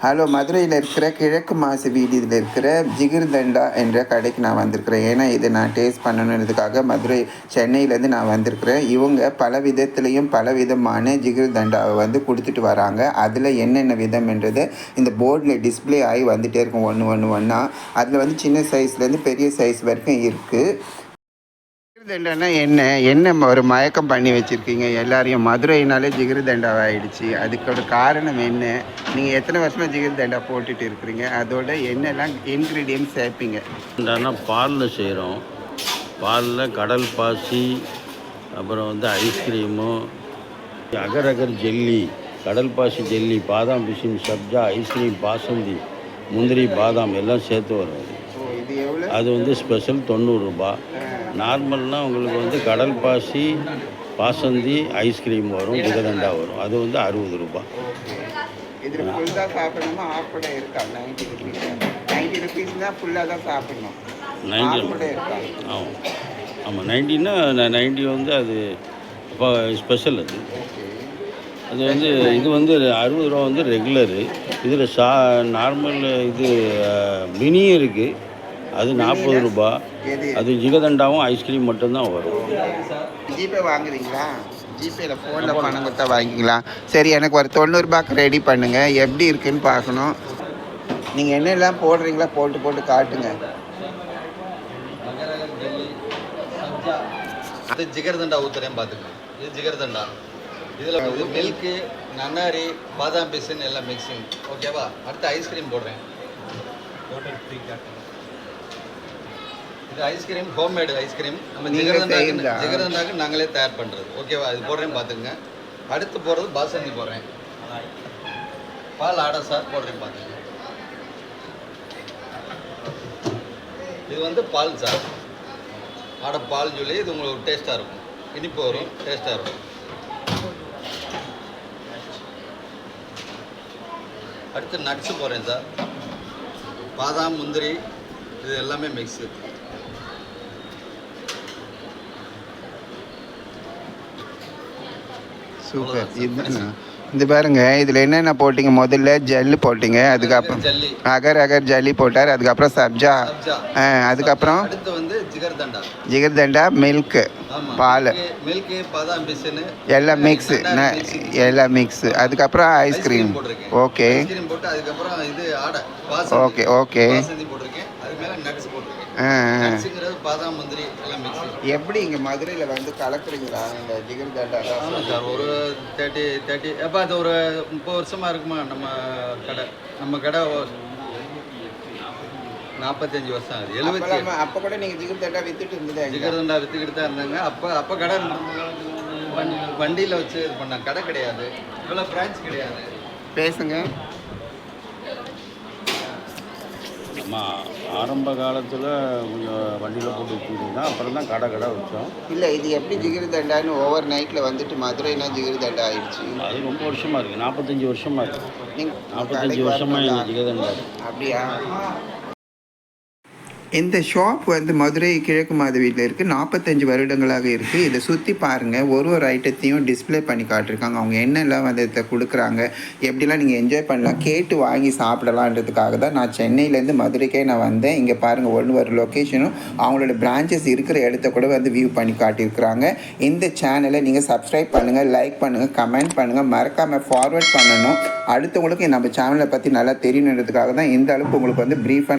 Hello மதுரையில் இருக்கிற கிழக்கு மாசு வீதியில் இருக்கிற ஜிகிர்தண்டா என்ற கடைக்கு நான் வந்திருக்கிறேன். ஏன்னா இதை நான் டேஸ்ட் பண்ணணுன்றதுக்காக மதுரை சென்னையிலேருந்து நான் வந்திருக்கிறேன். இவங்க பல விதத்துலேயும் பல விதமான ஜிகிர்தண்டாவை வந்து கொடுத்துட்டு வராங்க. அதில் என்னென்ன விதம்ன்றது இந்த போர்டில் டிஸ்ப்ளே ஆகி வந்துகிட்டே இருக்கும். ஒன்று ஒன்று ஒன்றா அதில் வந்து சின்ன சைஸ்லேருந்து பெரிய சைஸ் வரைக்கும் இருக்குது ஜிகிர்தண்டானா என்ன? என்ன ஒரு மயக்கம் பண்ணி வச்சுருக்கீங்க? எல்லாரையும் மதுரைனாலே ஜிகிர்தண்டாவை ஆயிடுச்சு அதுக்கோட காரணம் என்ன? நீங்கள் எத்தனை வருஷமாக ஜிகிர்தண்டா போட்டுட்டு இருக்கிறீங்க? அதோட என்னெல்லாம் இன்க்ரீடியன்ட் சேர்ப்பீங்க? என்னன்னா பாலில் செய்கிறோம் பாலில் கடல் பாசி அப்புறம் வந்து ஐஸ்கிரீமு அகர் அகர் ஜெல்லி கடல் பாசி ஜெல்லி பாதாம் பிசின் சப்ஜா ஐஸ்கிரீம் பாசந்தி முந்திரி பாதாம் எல்லாம் சேர்த்து வரும். அது வந்து ஸ்பெஷல் தொண்ணூறுரூபா நார்மல்னால் உங்களுக்கு வந்து கடல் பாசி பாசந்தி ஐஸ்கிரீம் வரும் ஜிகதண்டா வரும். அது வந்து அறுபது ரூபாய் இதில் ஃபுல்லாக சாப்பிடணுமா? ஆஃப் கூட இருக்கா? நைன்ட்டி ருபீஸ் நைன்ட்டி ருபீஸ்னால் ஃபுல்லாக தான் சாப்பிடணும். நைன்டி ஆஃப் கூட இருக்கா? ஆமாம் ஆமாம் நைன்ட்டின்னா நைன்ட்டி வந்து அது இப்போ ஸ்பெஷல் அது. அது வந்து இது வந்து அறுபது ரூபா வந்து ரெகுலரு இதில் சா நார்மல் இது மினியும் இருக்குது அது நாற்பது ரூபா. அது ஜிகதண்டாவும் ஐஸ்கிரீம் மட்டும்தான் வரும். ஜிபே வாங்குறீங்களா ஜிபேல ஃபோனில் பணம் கொடுத்தா வாங்கிக்கலாம். சரி எனக்கு ஒரு தொண்ணூறுபாக்கு ரெடி பண்ணுங்க. எப்படி இருக்குன்னு பார்க்கணும். நீங்கள் என்னெல்லாம் போடுறீங்களா போட்டு போட்டு காட்டுங்க. அது ஜிகர்தண்டா ஊத்துறேன் பார்த்துக்கோங்க இது ஜிகர்தண்டா. இதில் வந்து மில்க்கு நன்னாரி பாதாம் பிசின் எல்லாம் மிக்சிங் ஓகேவா அடுத்து ஐஸ்கிரீம் போடுறேன். இது ஐஸ்கிரீம் ஹோம்மேடு ஐஸ்கிரீம். நம்ம ஜிகர்தண்டாக்கு? ஜிகர்தண்டாக்கு நாங்களே தயார் பண்ணுறது ஓகேவா? இது போடுறேன் பார்த்துக்குங்க அடுத்து போடுறது பாசந்தி போடுறேன். பால் ஆடை சார் போடுறேன் பார்த்துங்க இது வந்து பால் சார். ஆட பால் சொல்லி இது உங்களுக்கு டேஸ்ட்டாக இருக்கும். இனிப்பு வரும் டேஸ்ட்டாக இருக்கும். அடுத்து நட்ஸு போடுறேன் சார். பாதாம் முந்திரி இது எல்லாமே மிக்ஸு சூப்பர் இதுதானா? இது பாருங்க இதில் என்னென்ன போட்டீங்க? முதல்ல ஜல்லு போட்டீங்க அதுக்கப்புறம் அகர் அகர் ஜல்லி போட்டார் அதுக்கப்புறம் சப்ஜா. அதுக்கப்புறம் ஜிகர்தண்டா மில்க்கு ஆமாம் பால். எல்லாம் மிக்ஸு எல்லாம் மிக்ஸு அதுக்கப்புறம் ice cream okay okay okay ஆ ஆ. பாதாம் முந்திரி எல்லாம் மிக்ஸி எப்படி இங்கே மதுரையில் வந்து கலக்குறீங்களா? இந்த ஜிகர்தண்டா ஆமாம் சார் ஒரு தேர்ட்டி தேர்ட்டி எப்போ அது ஒரு முப்பது வருஷமாக இருக்குமா நம்ம கடை? நம்ம கடை நாற்பத்தஞ்சு வருஷம் ஆகுது. எழுபத்தி அப்போ கூட நீங்கள் ஜிகர்தண்டா வித்துட்டு இருந்ததே ஜிகர்தண்டா விற்றுக்கிட்டு தான் இருந்தாங்க. அப்போ அப்போ கடை வண்டி வண்டியில் வச்சு இது பண்ணாங்க கடை கிடையாது. இவ்வளோ பிரான்ச் கிடையாது. பேசுங்க. நம்ம ஆரம்ப காலத்தில் கொஞ்சம் வண்டியில் போட்டு வச்சுக்கிட்டு அப்புறம் தான் கடை கடை வச்சோம். இல்லை இது எப்படி ஜிகிர்தண்டான்னு ஓவர் நைட்டில் வந்துட்டு மதுரைனா ஜிகிர்தண்டா ஆயிடுச்சு. அது ரொம்ப வருஷமாக இருக்குது நாற்பத்தஞ்சி வருஷமாக இருக்குது நாற்பத்தஞ்சு வருஷமாக எங்கள் இருக்கு. அப்படியா? இந்த ஷாப் வந்து மதுரை கிழக்கு மாதவியில் இருக்குது நாற்பத்தஞ்சு வருடங்களாக இருக்குது இதை சுற்றி பாருங்கள் ஒரு ஒரு ஐட்டத்தையும் டிஸ்பிளே பண்ணி காட்டிருக்காங்க. அவங்க என்னெல்லாம் வந்து இதை கொடுக்குறாங்க எப்படிலாம் நீங்கள் என்ஜாய் பண்ணலாம் கேட்டு வாங்கி சாப்பிடலான்றதுக்காக தான் நான் சென்னையிலேருந்து மதுரைக்கே நான் வந்தேன். இங்கே பாருங்கள் ஒன்று ஒரு லொக்கேஷனும் அவங்களோட பிரான்ச்சஸ் இருக்கிற இடத்த கூட வந்து வியூ பண்ணி காட்டியிருக்கிறாங்க. இந்த சேனலை நீங்கள் சப்ஸ்கிரைப் பண்ணுங்கள் லைக் பண்ணுங்கள் கமெண்ட் பண்ணுங்கள் மறக்காமல் ஃபார்வர்ட் பண்ணணும். அடுத்தவங்களுக்கு நம்ம சேனலை பற்றி நல்லா தெரியணுன்றதுக்காக தான் இந்த அளவுக்கு உங்களுக்கு வந்து ப்ரீஃபாக